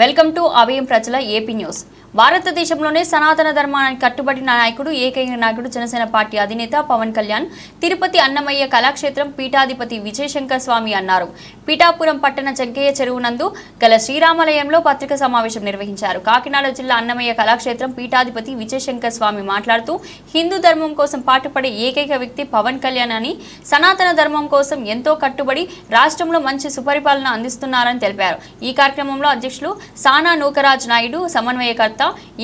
Welcome to అవయం ప్రజల AP news. భారతదేశంలోనే సనాతన ధర్మానికి కట్టుబడిన నాయకుడు ఏకైక నాయకుడు జనసేన పార్టీ అధినేత పవన్ కళ్యాణ్ తిరుపతి అన్నమయ్య కళాక్షేత్రం పీఠాధిపతి విజయశంకర్ స్వామి అన్నారు. పీఠాపురం పట్టణ జగ్గయ్య చెరువు నందు గల శ్రీరామాలయంలో పత్రికా సమావేశం నిర్వహించారు. కాకినాడ జిల్లా అన్నమయ్య కళాక్షేత్రం పీఠాధిపతి విజయశంకర్ స్వామి మాట్లాడుతూ హిందూ ధర్మం కోసం పాటుపడే ఏకైక వ్యక్తి పవన్ కళ్యాణ్ అని సనాతన ధర్మం కోసం ఎంతో కట్టుబడి రాష్ట్రంలో మంచి సుపరిపాలన అందిస్తున్నారని తెలిపారు. ఈ కార్యక్రమంలో అధ్యక్షులు సానా నూకరాజ్ నాయుడు సమన్వయకర్త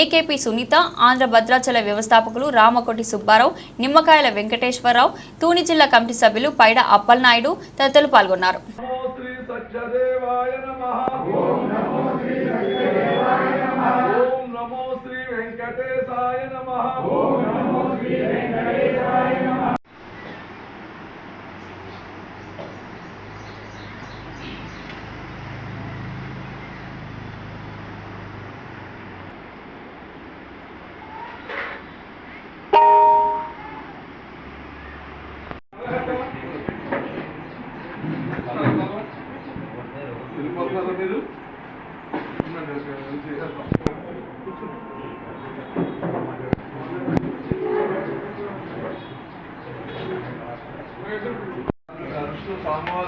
ఏకేపీ సునీత ఆంధ్ర భద్రాచల వ్యవస్థాపకులు రామకోటి సుబ్బారావు నిమ్మకాయల వెంకటేశ్వరరావు తూని జిల్లా కమిటీ సభ్యులు పైడ అప్పలనాయుడు తదితరులు పాల్గొన్నారు. ఓం నమో శ్రీ ఓం నమో శ్రీ వెంకటేశాయ నమః.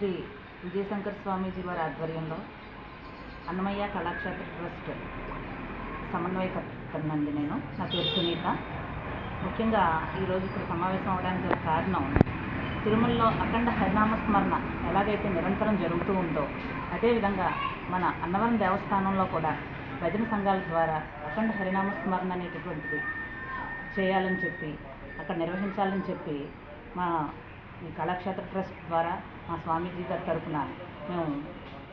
శ్రీ విజయశంకర్ స్వామీజీ వారి ఆధ్వర్యంలో అన్నమయ్య కళాక్షేత్ర ట్రస్ట్ సమన్వయకర్తనండి నేను. నా పేరు సునీత. ముఖ్యంగా ఈరోజు ఇక్కడ సమావేశం అవడానికి గల కారణం తిరుమలలో అఖండ హరినామ స్మరణ ఎలాగైతే నిరంతరం జరుగుతూ ఉందో అదేవిధంగా మన అన్నవరం దేవస్థానంలో కూడా భజన సంఘాల ద్వారా అఖండ హరినామ స్మరణ అనేటటువంటిది చేయాలని చెప్పి అక్కడ నిర్వహించాలని చెప్పి మా ఈ కళాక్షేత్ర ట్రస్ట్ ద్వారా మా స్వామీజీ గారి తరఫున మేము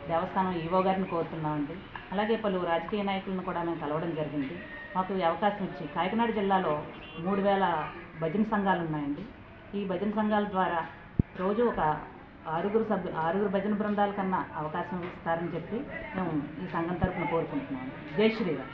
దేవస్థానం ఈవో గారిని కోరుతున్నామండి. అలాగే పలు రాజకీయ నాయకులను కూడా మేము కలవడం జరిగింది. మాకు ఈ అవకాశం ఇచ్చి కాకినాడ జిల్లాలో మూడు వేల భజన సంఘాలు ఉన్నాయండి. ఈ భజన సంఘాల ద్వారా రోజు ఒక ఆరుగురు సభ్యు ఆరుగురు భజన బృందాల కన్నా అవకాశం ఇస్తారని చెప్పి మేము ఈ సంఘం తరపున కోరుకుంటున్నాం జై శ్రీరామ్.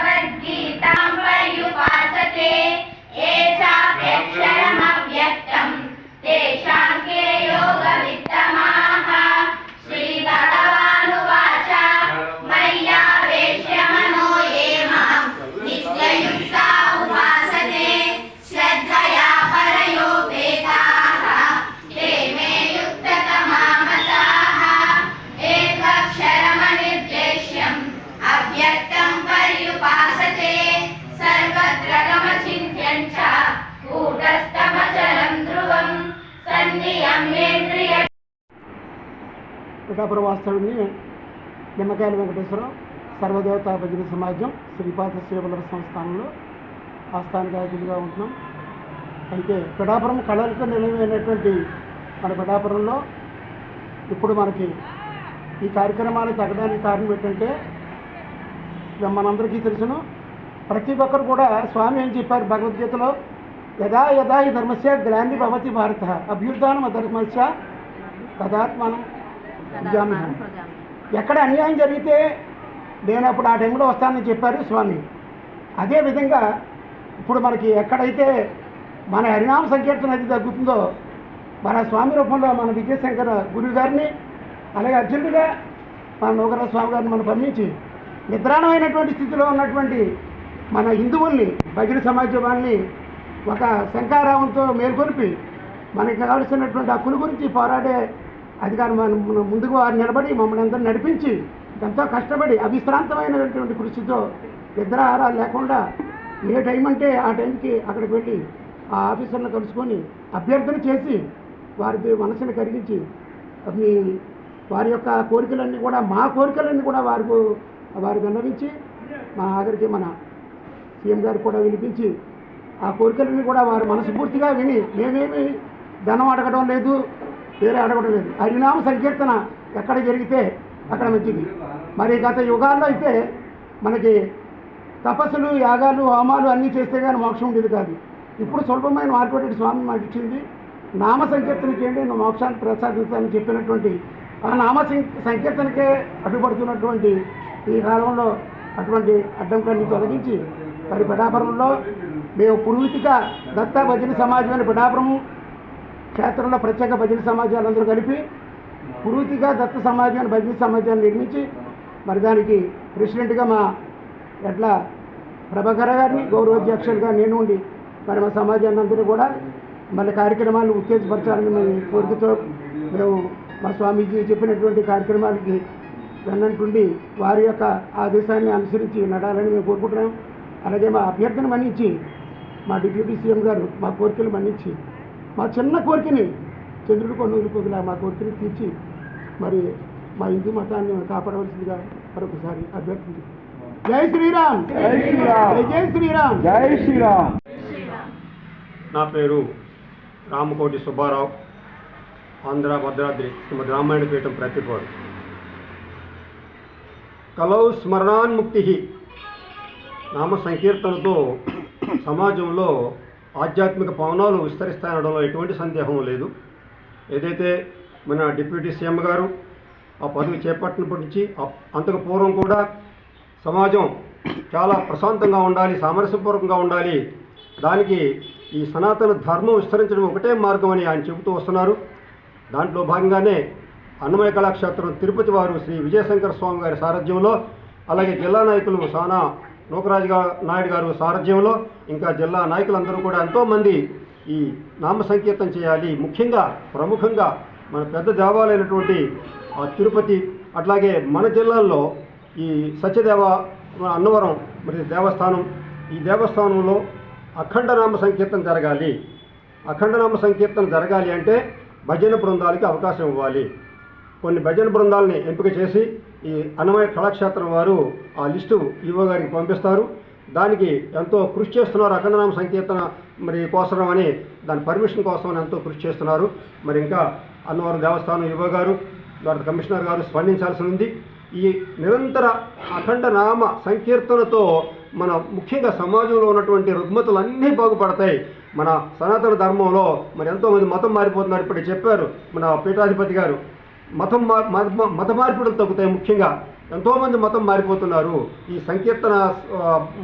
పిఠాపుర వాస్తవుని నిమ్మకాయల వెంకటేశ్వరరావు సర్వదేవతా భజన సమాజం శ్రీపాద శ్రీవల్లభ సంస్థానంలో ఆస్థాన గాయకులుగా ఉంటున్నాం. అయితే పిఠాపురం కళలకు నిలవైనటువంటి మన పిఠాపురంలో ఇప్పుడు మనకి ఈ కార్యక్రమాన్ని తగ్గడానికి కారణం ఏంటంటే మనందరికీ తెలుసును ప్రతి ఒక్కరు కూడా స్వామి ఏం చెప్పారు భగవద్గీతలో యదా యదా ఈ ధర్మస్య గ్లాండి భవతి భారత అభ్యుర్థానం ధర్మస్య తదాత్మానం. ఎక్కడ అన్యాయం జరిగితే నేను అప్పుడు ఆ టైంలో వస్తానని చెప్పారు స్వామి. అదేవిధంగా ఇప్పుడు మనకి ఎక్కడైతే మన హరినామ సంకీర్తన అది తగ్గుతుందో మన స్వామి రూపంలో మన విజయశంకర గురువు గారిని అలాగే అర్జునుడిగా మన నూకర స్వామి గారిని మనం పంపించి నిద్రాణమైనటువంటి స్థితిలో ఉన్నటువంటి మన హిందువుల్ని భజన సమాజాన్ని ఒక శంకారావంతో మేల్కొల్పి మనకి కావలసినటువంటి హక్కుల గురించి పోరాడే అధికారం మనం ముందుకు వారు నిలబడి మమ్మల్ని అందరూ నడిపించి ఎంతో కష్టపడి అవిశ్రాంతమైనటువంటి కృషితో నిద్ర ఆహారాలు లేకుండా ఏ టైం అంటే ఆ టైంకి అక్కడికి వెళ్ళి ఆ ఆఫీసర్ను కలుసుకొని అభ్యర్థన చేసి వారి మనసును కరిగించి మీ వారి యొక్క కోరికలన్నీ కూడా మా కోరికలన్నీ కూడా వారికి వారు విన్నవించి మా ఆఖరికి మన సీఎం గారికి కూడా వినిపించి ఆ కోరికలన్నీ కూడా వారు మనస్ఫూర్తిగా విని మేమేమి ధనం అడగడం లేదు. వేరే అడగడం లేదు. హరినామ సంకీర్తన ఎక్కడ జరిగితే అక్కడ మంచిది. మరి గత యుగాల్లో అయితే మనకి తపస్సులు యాగాలు హోమాలు అన్నీ చేస్తే కానీ మోక్షం ఉండేది కాదు. ఇప్పుడు సులభమైన మార్కెట్ స్వామి మాకు ఇచ్చింది నామ సంకీర్తన చేయండి నువ్వు మోక్షాన్ని ప్రసాదించాలని చెప్పినటువంటి ఆ నామ సంకీర్తనకే అడ్డుపడుతున్నటువంటి ఈ కాలంలో అటువంటి అడ్డంకాన్ని తొలగించి మరి పిఠాపురంలో మేము పూర్వీతిగా దత్తా భజన సమాజమైన పిఠాపురము క్షేత్రంలో ప్రత్యేక భజన సమాజాలందరూ కలిపి పూర్తిగా దత్త సమాజాన్ని భజన సమాజాన్ని నిర్మించి మరి దానికి ప్రెసిడెంట్గా మా ఎట్ల ప్రభాకర్ గారిని గౌరవాధ్యక్షులుగా నేను ఉండి మరి మా సమాజాన్ని అందరూ కూడా మళ్ళీ కార్యక్రమాలను ఉత్తేజపరచాలని మరి కోరికతో మేము మా స్వామీజీ చెప్పినటువంటి కార్యక్రమాలకి వెన్నంటుండి వారి యొక్క ఆదేశాన్ని అనుసరించి నడాలని మేము కోరుకుంటున్నాం. అలాగే మా అభ్యర్థన మన్నించి మా డిప్యూటీ సీఎం గారు మా కోరికలు మన్నించి మా చిన్న కోరికని చంద్రుడు కొనుగోలు కోగిలా మా కోరికని తీర్చి మరి మా హిందూ మతాన్ని కాపాడవలసిందిగా మరొకసారి అభ్యర్థించి. జై శ్రీరామ్! జై శ్రీరామ్! జై శ్రీరామ్! జై శ్రీరామ్! నా పేరు రామకోటి సుబ్బారావు ఆంధ్ర భద్రాద్రి శ్రీమద్ రామాయణ పీఠం ప్రతిపాడు. కలౌ స్మరణాన్ముక్తి నామ సంకీర్తనతో సమాజంలో ఆధ్యాత్మిక పవనాలు విస్తరిస్తాయనడంలో ఎటువంటి సందేహం లేదు. ఏదైతే మన డిప్యూటీ సీఎం గారు ఆ పదవి చేపట్టినప్పటి నుంచి అంతకు పూర్వం కూడా సమాజం చాలా ప్రశాంతంగా ఉండాలి సామరస్యపూర్వకంగా ఉండాలి. దానికి ఈ సనాతన ధర్మం విస్తరించడం ఒకటే మార్గం అని ఆయన చెబుతూ వస్తున్నారు. దాంట్లో భాగంగానే అన్నమయ కళాక్షేత్రం తిరుపతి వారు శ్రీ విజయశంకర స్వామి గారి సారథ్యంలో అలాగే జిల్లా నాయకులు సానా నూకరాజు నాయుడు గారు సారథ్యంలో ఇంకా జిల్లా నాయకులందరూ కూడా ఎంతోమంది ఈ నామ సంకీర్తం చేయాలి. ముఖ్యంగా ప్రముఖంగా మన పెద్ద దేవాలయమైనటువంటి ఆ తిరుపతి అట్లాగే మన జిల్లాల్లో ఈ సత్యదేవ అన్నవరం మరి దేవస్థానం ఈ దేవస్థానంలో అఖండనామ సంకీర్తన జరగాలి. అఖండనామ సంకీర్తన జరగాలి అంటే భజన బృందాలకి అవకాశం ఇవ్వాలి. కొన్ని భజన బృందాలని ఎంపిక చేసి ఈ అన్నమయ కళాక్షేత్రం వారు ఆ లిస్టు ఈవో గారికి పంపిస్తారు. దానికి ఎంతో కృషి చేస్తున్నారు అఖండనామ సంకీర్తన మరి కోసరం అని దాని పర్మిషన్ కోసం ఎంతో కృషి చేస్తున్నారు. మరి ఇంకా అన్నవరం దేవస్థానం ఈవో గారు తర్వాత కమిషనర్ గారు స్పందించాల్సి ఉంది. ఈ నిరంతర అఖండ నామ సంకీర్తనతో మన ముఖ్యంగా సమాజంలో ఉన్నటువంటి రుగ్మతలన్నీ బాగుపడతాయి. మన సనాతన ధర్మంలో మరి ఎంతోమంది మతం మారిపోతున్నారు ఇప్పుడు చెప్పారు మన పీఠాధిపతి గారు. మతం మా- మత- మార్పిడులు తగ్గుతాయి ముఖ్యంగా. ఎంతోమంది మతం మారిపోతున్నారు. ఈ సంకీర్తన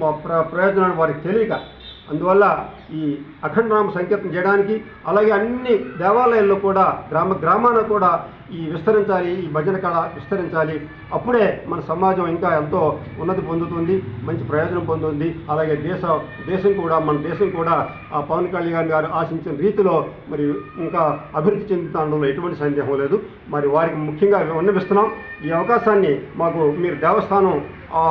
ప్ర- ప్రయోజనాలు వారికి తెలియక. అందువల్ల ఈ అఖండనామ సంకీర్తన చేయడానికి అలాగే అన్ని దేవాలయాల్లో కూడా గ్రామ గ్రామాన కూడా ఈ విస్తరించాలి ఈ భజన కళ విస్తరించాలి. అప్పుడే మన సమాజం ఇంకా ఎంతో ఉన్నతి పొందుతుంది మంచి ప్రయోజనం పొందుతుంది. అలాగే దేశ దేశం కూడా మన దేశం కూడా ఆ పవన్ కళ్యాణ్ గారు ఆశించిన రీతిలో మరి ఇంకా అభివృద్ధి చెందుతుండంలో ఎటువంటి సందేహం లేదు. మరి వారికి ముఖ్యంగా విన్నవిస్తున్నాం. ఈ అవకాశాన్ని మాకు మీరు దేవస్థానం ఆ,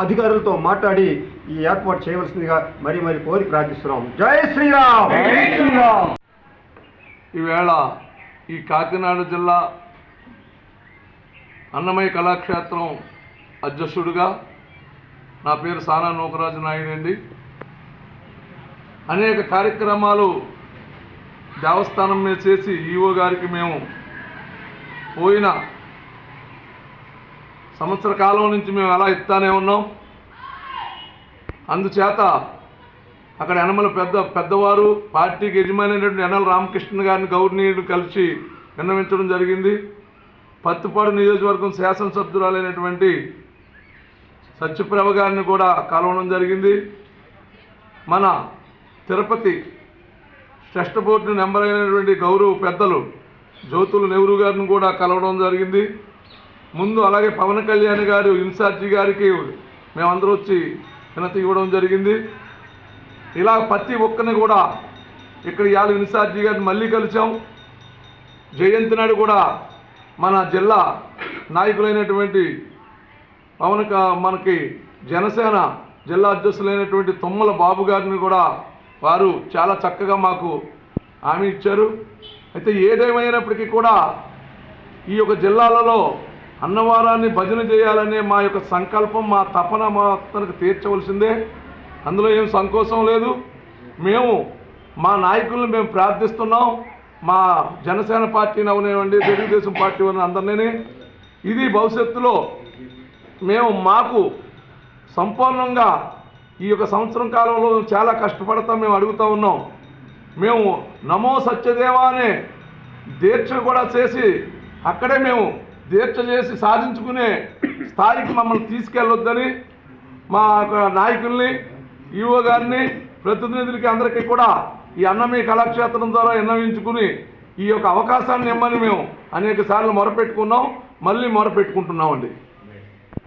అధికారులతో మాట్లాడి ఈ ఏర్పాటు చేయవలసిందిగా మరి మరి కోరి ప్రార్థిస్తున్నాం. జై శ్రీరామ్! జై శ్రీరామ్! ఈవేళ ఈ కాకినాడ జిల్లా అన్నమయ్య కళాక్షేత్రం అధ్యక్షుడిగా నా పేరు సానా నూకరాజు నాయుడు అండి. అనేక కార్యక్రమాలు దేవస్థానం మీద చేసి ఈవో గారికి మేము పోయిన సంవత్సర కాలం నుంచి మేము అలా ఇస్తానే ఉన్నాం. అందుచేత అక్కడ యనమల పెద్ద పెద్దవారు పార్టీకి యజమానైనటువంటి యనమల రామకృష్ణ గారిని గౌరవనీయుడు కలిసి విన్నవించడం జరిగింది. పత్తిపాడు నియోజకవర్గం శాసనసభ్యురాలైనటువంటి సత్యప్రభ గారిని కూడా కలవడం జరిగింది. మన తిరుపతి ట్రస్ట్ బోర్డు నెంబర్ అయినటువంటి గౌరవ పెద్దలు జ్యోతులు నెహ్రూ గారిని కూడా కలవడం జరిగింది. ముందు అలాగే పవన్ కళ్యాణ్ గారు ఇన్ఛార్జి గారికి మేమందరూ వచ్చి వినతి ఇవ్వడం జరిగింది. ఇలా ప్రతి ఒక్కరిని కూడా ఇక్కడ ఇవాళ ఇన్సార్జీ గారిని మళ్ళీ కలిసాం జయంతి నాయుడు కూడా మన జిల్లా నాయకులైనటువంటి పవన్ మనకి జనసేన జిల్లా అధ్యక్షులైనటువంటి తుమ్మల బాబు గారిని కూడా వారు చాలా చక్కగా మాకు హామీ ఇచ్చారు. అయితే ఏదేమైనప్పటికీ కూడా ఈ యొక్క జిల్లాలలో అన్నవారాన్ని భజన చేయాలనే మా యొక్క సంకల్పం మా తపన మాత్రానికి తీర్చవలసిందే. అందులో ఏం సంకోచం లేదు. మేము మా నాయకులను మేము ప్రార్థిస్తున్నాం. మా జనసేన పార్టీని అవనివ్వండి తెలుగుదేశం పార్టీ ఉన్న అందరినీ. ఇది భవిష్యత్తులో మేము మాకు సంపూర్ణంగా ఈ యొక్క సంవత్సరం కాలంలో చాలా కష్టపడతాం మేము అడుగుతూ ఉన్నాం. మేము నమో సత్యదేవా అనే దీక్ష కూడా చేసి అక్కడే మేము దీక్ష చేసి సాధించుకునే స్థాయికి మమ్మల్ని తీసుకెళ్ళొద్దని మా యొక్క నాయకుల్ని ఈవో గారిని ప్రతినిధులకి అందరికీ కూడా ఈ అన్నమీ కళాక్షేత్రం ద్వారా విన్నవించుకుని ఈ యొక్క అవకాశాన్ని ఇమ్మని మేము అనేక సార్లు మొరపెట్టుకున్నాం. మళ్ళీ మొరపెట్టుకుంటున్నామండి.